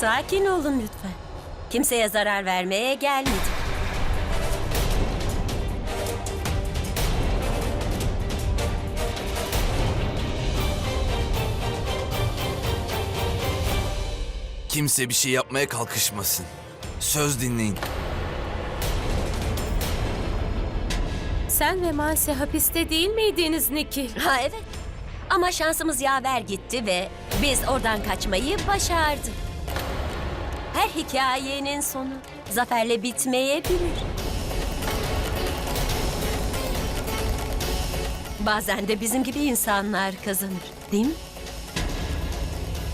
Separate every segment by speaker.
Speaker 1: Sakin olun lütfen. Kimseye zarar vermeye gelmedik.
Speaker 2: Kimse bir şey yapmaya kalkışmasın. Söz dinleyin.
Speaker 3: Sen ve Mansi hapiste değil miydiniz Nikil?
Speaker 1: Ha evet. Ama şansımız yaver gitti ve biz oradan kaçmayı başardık. Her hikayenin sonu zaferle bitmeyebilir. Bazen de bizim gibi insanlar kazanır, değil mi?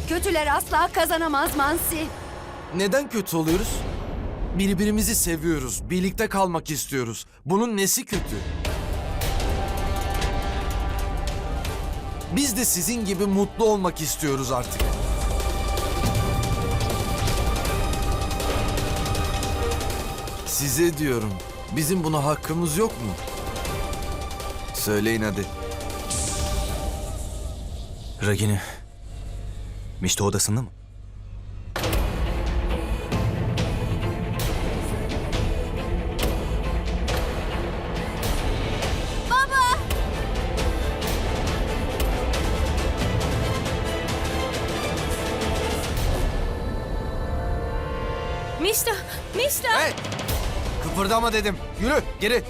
Speaker 4: Kötüler asla kazanamaz Mansi.
Speaker 2: Neden kötü oluyoruz? Birbirimizi seviyoruz, birlikte kalmak istiyoruz. Bunun nesi kötü? Biz de sizin gibi mutlu olmak istiyoruz artık. Size diyorum, bizim buna hakkımız yok mu? Söyleyin hadi.
Speaker 5: Ragini. Mişte odasında mı?
Speaker 2: Kıpırdama dedim. Yürü, geri.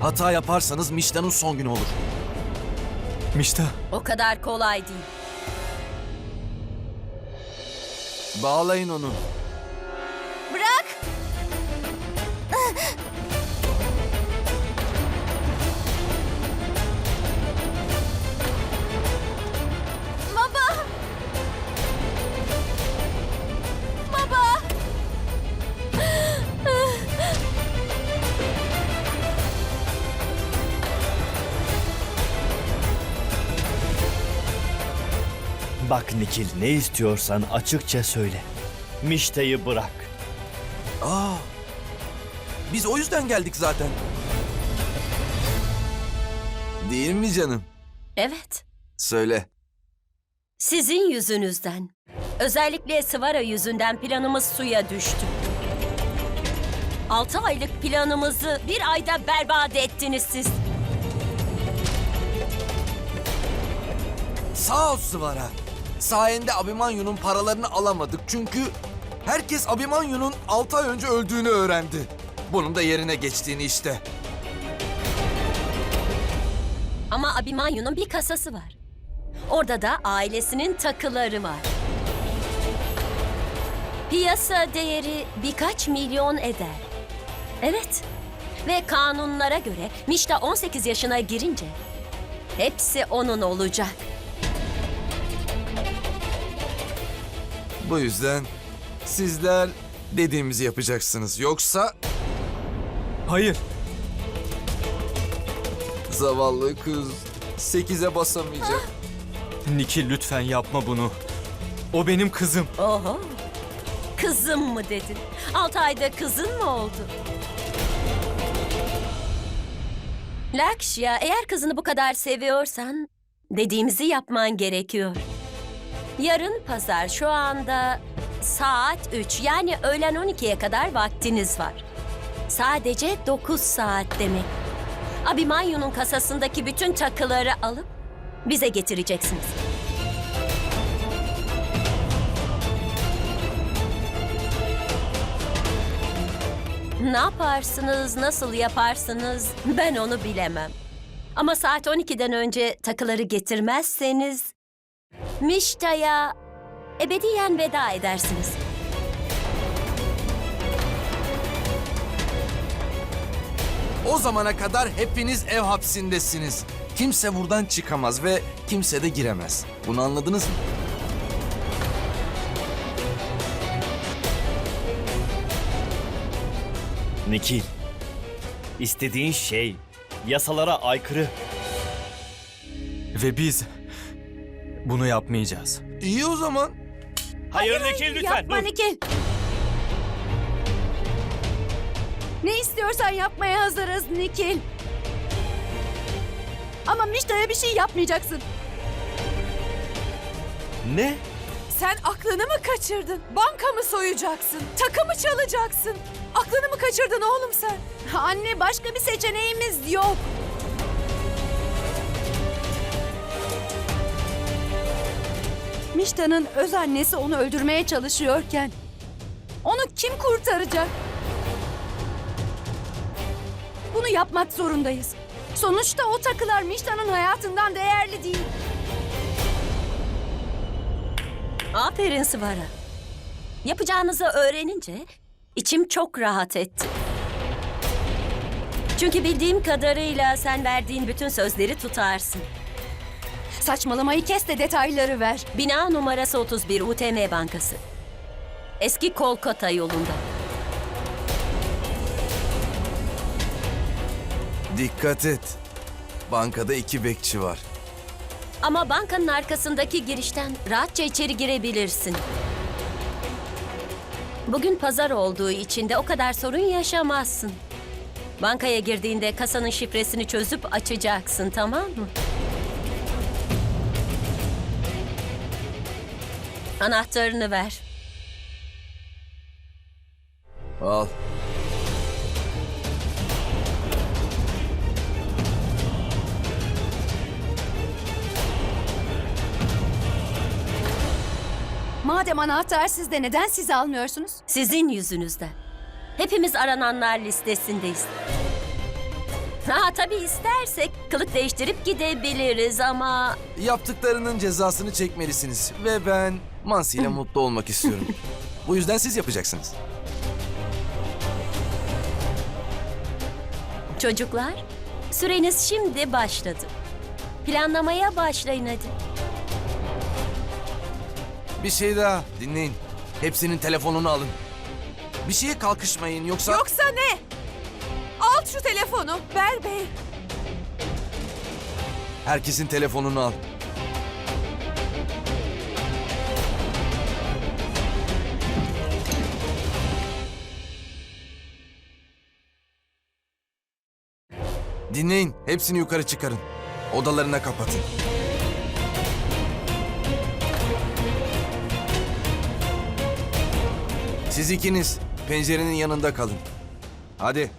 Speaker 2: Hata yaparsanız Mişta'nın son günü olur.
Speaker 5: Mişta.
Speaker 1: O kadar kolay değil.
Speaker 2: Bağlayın onu.
Speaker 6: Bak Nikil ne istiyorsan açıkça söyle. Mişta'yı bırak.
Speaker 2: Aa, biz o yüzden geldik zaten. Değil mi canım?
Speaker 1: Evet,
Speaker 2: Söyle.
Speaker 1: sizin yüzünüzden. Özellikle Svara yüzünden planımız suya düştü. Altı aylık planımızı bir ayda berbat ettiniz siz.
Speaker 2: Sağ ol Sıvara. Sayende Abimanyu'nun paralarını alamadık çünkü herkes Abimanyu'nun 6 ay önce öldüğünü öğrendi. Bunun da yerine geçtiğini işte.
Speaker 1: Ama Abimanyu'nun bir kasası var. Orada da ailesinin takıları var. Piyasa değeri birkaç milyon eder. Evet. Ve kanunlara göre Mişta 18 yaşına girince hepsi onun olacak.
Speaker 2: Bu yüzden sizler dediğimizi yapacaksınız. Yoksa
Speaker 5: Hayır.
Speaker 2: zavallı kız 8'e basamayacak.
Speaker 5: Nikil lütfen yapma bunu. O benim kızım.
Speaker 1: Oho. Kızım mı dedin? 6 ayda kızın mı oldu? Lakşya, eğer kızını bu kadar seviyorsan dediğimizi yapman gerekiyor. Yarın pazar şu anda saat 3 yani öğlen 12'ye kadar vaktiniz var. Sadece 9 saat demek. Abimanyu'nun kasasındaki bütün takıları alıp bize getireceksiniz. Ne yaparsınız, nasıl yaparsınız ben onu bilemem. Ama saat 12'den önce takıları getirmezseniz Mişta'ya ebediyen veda edersiniz.
Speaker 2: O zamana kadar hepiniz ev hapsindesiniz. Kimse buradan çıkamaz ve kimse de giremez. Bunu anladınız mı?
Speaker 6: Nikil. istediğin şey yasalara aykırı.
Speaker 5: Ve biz bunu yapmayacağız.
Speaker 2: İyi o zaman.
Speaker 6: Hayır, Nikil lütfen
Speaker 4: Yapma
Speaker 6: dur.
Speaker 4: Nikil! Ne istiyorsan yapmaya hazırız Nikil. Ama Mişta'ya bir şey yapmayacaksın.
Speaker 6: Ne?
Speaker 3: Sen aklını mı kaçırdın? Banka mı soyacaksın? Takı mı çalacaksın? Aklını mı kaçırdın oğlum sen?
Speaker 4: Anne başka bir seçeneğimiz yok. Mişta'nın öz annesi onu öldürmeye çalışıyorken onu kim kurtaracak? Bunu yapmak zorundayız. Sonuçta o takılar Mişta'nın hayatından değerli değil.
Speaker 1: Aferin Sıvara. Yapacağınızı öğrenince içim çok rahat etti. Çünkü bildiğim kadarıyla sen verdiğin bütün sözleri tutarsın.
Speaker 4: Saçmalamayı kes de detayları ver.
Speaker 1: Bina numarası 31 UTM Bankası. Eski Kolkata yolunda.
Speaker 2: Dikkat et. Bankada iki bekçi var.
Speaker 1: Ama bankanın arkasındaki girişten rahatça içeri girebilirsin. Bugün pazar olduğu için de o kadar sorun yaşamazsın. Bankaya girdiğinde kasanın şifresini çözüp açacaksın tamam mı? Anahtarını ver.
Speaker 2: Al.
Speaker 4: Madem anahtar sizde neden siz almıyorsunuz?
Speaker 1: Sizin yüzünüzden. Hepimiz arananlar listesindeyiz. Ha tabii istersek kılık değiştirip gidebiliriz ama
Speaker 2: Yaptıklarının cezasını çekmelisiniz. Ve ben Mansi ile mutlu olmak istiyorum. Bu yüzden siz yapacaksınız.
Speaker 1: çocuklar süreniz şimdi başladı. Planlamaya başlayın hadi.
Speaker 2: Bir şey daha dinleyin. Hepsinin telefonunu alın. Bir şeye kalkışmayın yoksa...
Speaker 3: Yoksa ne? Şu telefonu. Ver bey.
Speaker 2: Herkesin telefonunu al. Dinleyin. Hepsini yukarı çıkarın. Odalarına kapatın. Siz ikiniz pencerenin yanında kalın. Hadi.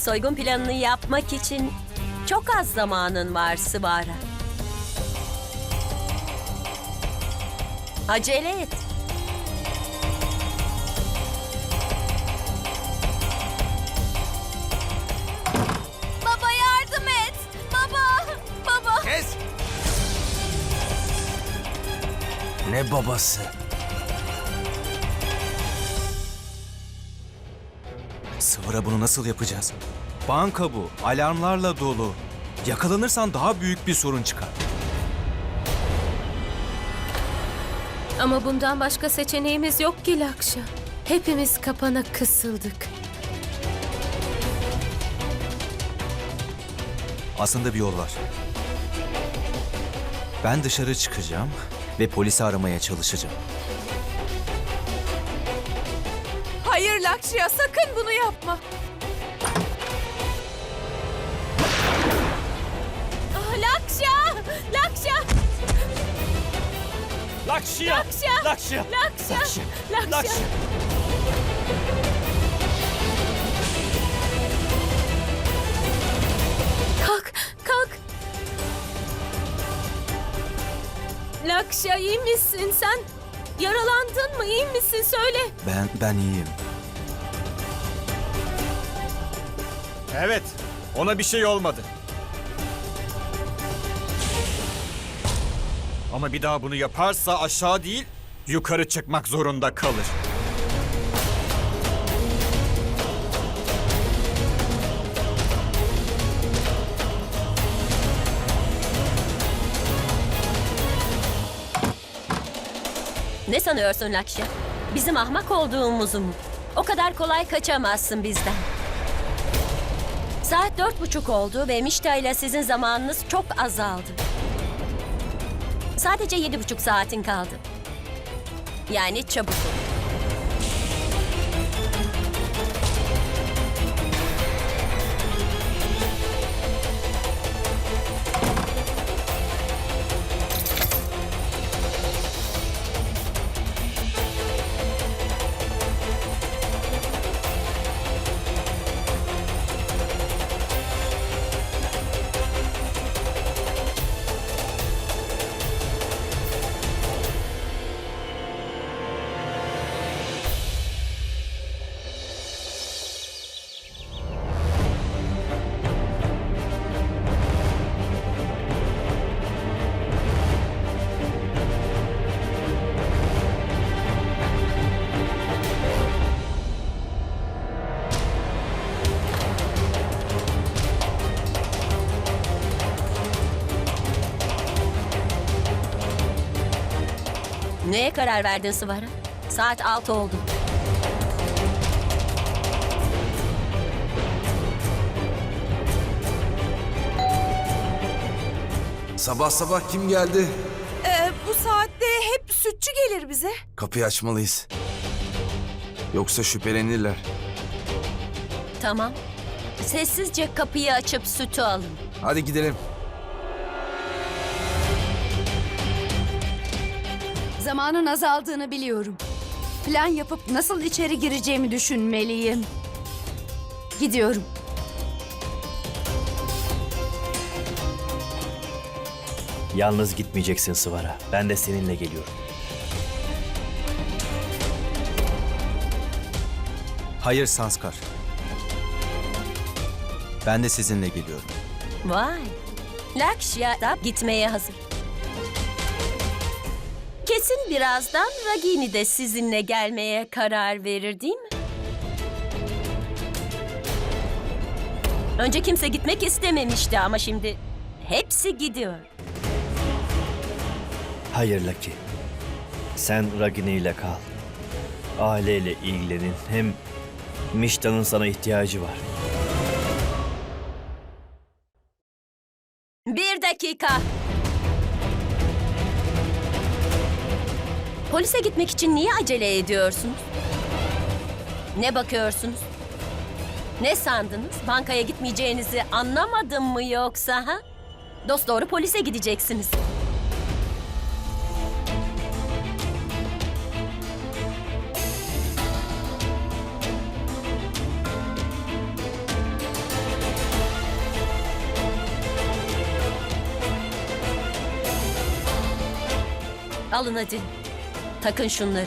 Speaker 1: Soygun planını yapmak için çok az zamanın var Sıvara. Acele et.
Speaker 4: Baba yardım et! Baba! Baba!
Speaker 2: Kes! Ne babası?
Speaker 5: Sıvıra bunu nasıl yapacağız? Banka bu. Alarmlarla dolu. Yakalanırsan daha büyük bir sorun çıkar.
Speaker 3: Ama bundan başka seçeneğimiz yok ki Lakşa. Hepimiz kapana kısıldık.
Speaker 5: Aslında bir yol var. Ben dışarı çıkacağım ve polisi aramaya çalışacağım.
Speaker 3: Hayır Lakşya sakın bunu yapma. Lakşya! Lakşya!
Speaker 6: Lakşya!
Speaker 3: Lakşya!
Speaker 6: Lakşya!
Speaker 3: Kalk, kalk. Lakşya iyi misin sen? Yaralandın mı? İyi misin? Söyle.
Speaker 5: Ben ben iyiyim.
Speaker 6: Evet, ona bir şey olmadı. Ama bir daha bunu yaparsa aşağı değil, yukarı çıkmak zorunda kalır.
Speaker 1: Ne sanıyorsun Lakşe? Bizim ahmak olduğumuzu mu? O kadar kolay kaçamazsın bizden. Saat dört buçuk oldu ve Mişta ile sizin zamanınız çok azaldı. Sadece yedi buçuk saatin kaldı. Yani çabuk ol. Neye karar verdin Sıvara? Saat altı oldu.
Speaker 2: Sabah sabah kim geldi?
Speaker 7: Ee, bu saatte hep sütçü gelir bize.
Speaker 2: Kapıyı açmalıyız. Yoksa şüphelenirler.
Speaker 1: Tamam. Sessizce kapıyı açıp sütü alın.
Speaker 2: Hadi gidelim.
Speaker 4: Zamanın azaldığını biliyorum. Plan yapıp nasıl içeri gireceğimi düşünmeliyim. Gidiyorum.
Speaker 6: Yalnız gitmeyeceksin Sıvara. Ben de seninle geliyorum.
Speaker 5: Hayır Sanskar. Ben de sizinle geliyorum.
Speaker 1: Vay. Lakşya da gitmeye hazır. Kesin birazdan Ragini de sizinle gelmeye karar verir değil mi? Önce kimse gitmek istememişti ama şimdi hepsi gidiyor.
Speaker 6: Hayır Lucky. Sen Ragini ile kal. Aileyle ilgilenin. Hem Mişta'nın sana ihtiyacı var.
Speaker 1: Polise gitmek için niye acele ediyorsunuz? Ne bakıyorsunuz? Ne sandınız? Bankaya gitmeyeceğinizi anlamadım mı yoksa ha? Dost doğru polise gideceksiniz. Alın hadi. Takın şunları.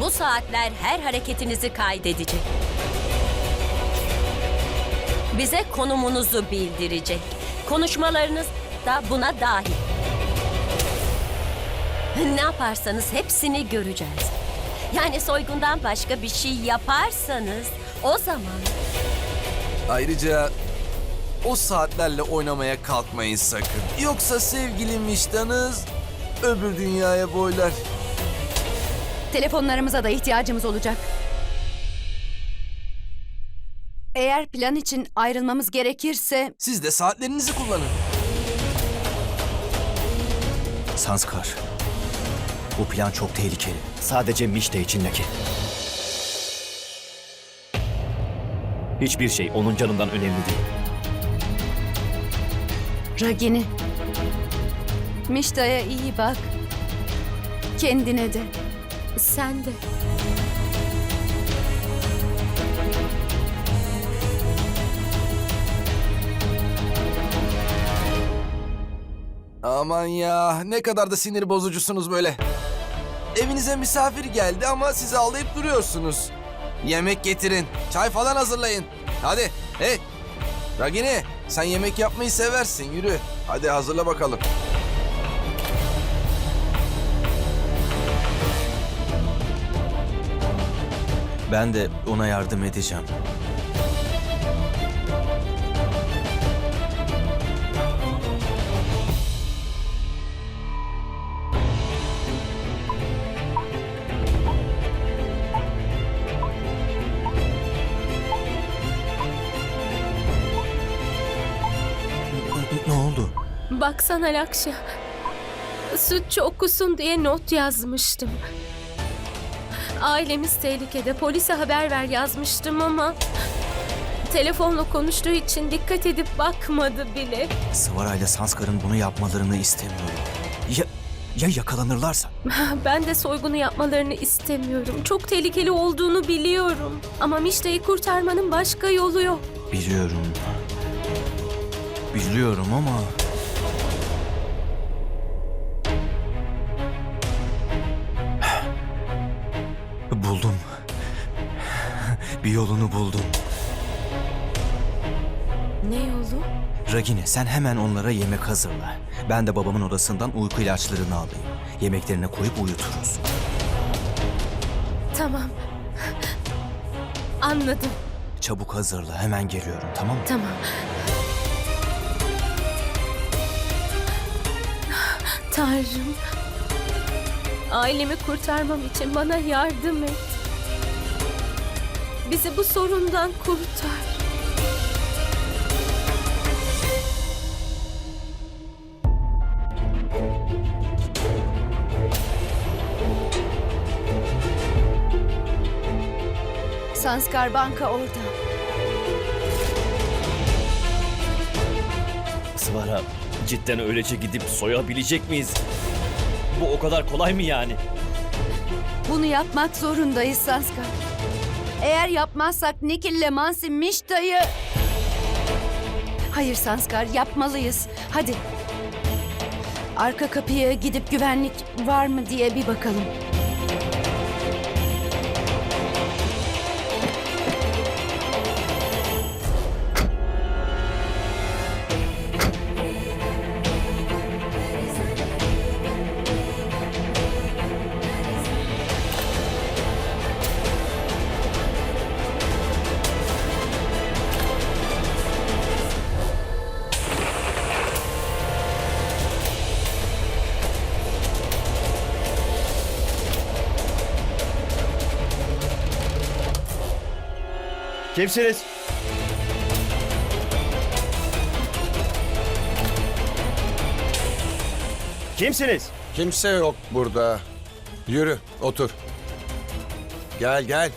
Speaker 1: Bu saatler her hareketinizi kaydedecek. Bize konumunuzu bildirecek. Konuşmalarınız da buna dahil. Ne yaparsanız hepsini göreceğiz. Yani soygundan başka bir şey yaparsanız o zaman
Speaker 2: Ayrıca o saatlerle oynamaya kalkmayın sakın. Yoksa sevgili miştanız öbür dünyaya boylar.
Speaker 4: Telefonlarımıza da ihtiyacımız olacak. Eğer plan için ayrılmamız gerekirse
Speaker 2: Siz de saatlerinizi kullanın.
Speaker 5: Sanskar. Bu plan çok tehlikeli.
Speaker 6: Sadece Mişta için Lucky. Hiçbir şey onun canından önemli değil.
Speaker 4: Ragini. Mişta'ya iyi bak. Kendine de.
Speaker 3: Sen de.
Speaker 2: Aman ya ne kadar da sinir bozucusunuz böyle. Evinize misafir geldi ama sizi ağlayıp duruyorsunuz. Yemek getirin, çay falan hazırlayın. Hadi, hey. Ragini, sen yemek yapmayı seversin, yürü. Hadi hazırla bakalım.
Speaker 5: Ben de ona yardım edeceğim.
Speaker 3: Baksana Lakşa. Sütçü okusun diye not yazmıştım. Ailemiz tehlikede. Polise haber ver yazmıştım ama... Telefonla konuştuğu için dikkat edip bakmadı bile.
Speaker 5: Sıvara ile Sanskar'ın bunu yapmalarını istemiyorum. Ya, ya yakalanırlarsa?
Speaker 3: Ben de soygunu yapmalarını istemiyorum. Çok tehlikeli olduğunu biliyorum. Ama Mişta'yı kurtarmanın başka yolu yok.
Speaker 5: Biliyorum. Biliyorum ama... yolunu buldum.
Speaker 3: Ne yolu?
Speaker 5: Ragine sen hemen onlara yemek hazırla. Ben de babamın odasından uyku ilaçlarını alayım. Yemeklerine koyup uyuturuz.
Speaker 3: Tamam. Anladım.
Speaker 5: Çabuk hazırla hemen geliyorum tamam mı?
Speaker 3: Tamam. Tanrım. Ailemi kurtarmam için bana yardım et. Bizi bu sorundan kurtar.
Speaker 4: Sanskar Banka orada.
Speaker 6: Sıvara cidden öylece gidip soyabilecek miyiz? Bu o kadar kolay mı yani?
Speaker 4: Bunu yapmak zorundayız Sanskar. Eğer yapmazsak Nikil'le Mansi Mişta'yı... Hayır Sanskar yapmalıyız. Hadi. Arka kapıya gidip güvenlik var mı diye bir bakalım.
Speaker 6: Kimsiniz? Kimsiniz?
Speaker 8: Kimse yok burada. Yürü, otur. Gel, gel.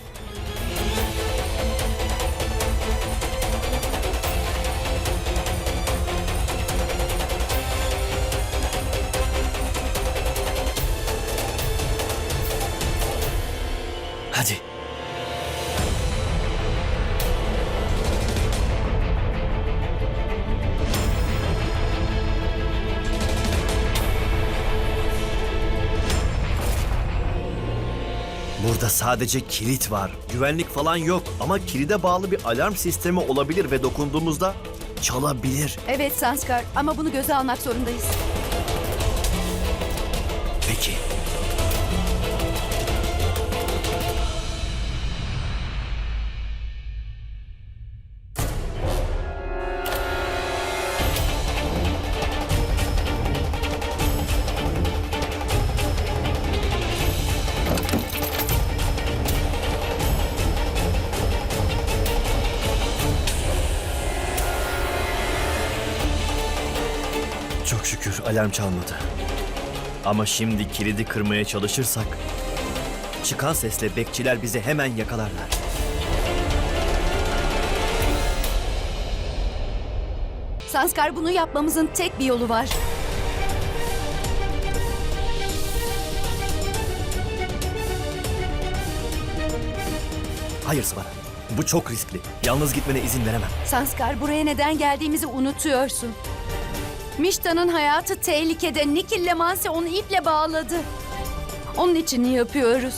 Speaker 6: Sadece kilit var. Güvenlik falan yok ama kilide bağlı bir alarm sistemi olabilir ve dokunduğumuzda çalabilir.
Speaker 4: Evet Sanskar ama bunu göze almak zorundayız.
Speaker 6: Alarm çalmadı. Ama şimdi kilidi kırmaya çalışırsak çıkan sesle bekçiler bizi hemen yakalarlar.
Speaker 4: Sanskar bunu yapmamızın tek bir yolu var.
Speaker 6: Hayır Sıvara. Bu çok riskli. Yalnız gitmene izin veremem.
Speaker 4: Sanskar buraya neden geldiğimizi unutuyorsun. Mişta'nın hayatı tehlikede. Nikil'le Mansi onu iple bağladı. Onun için yapıyoruz.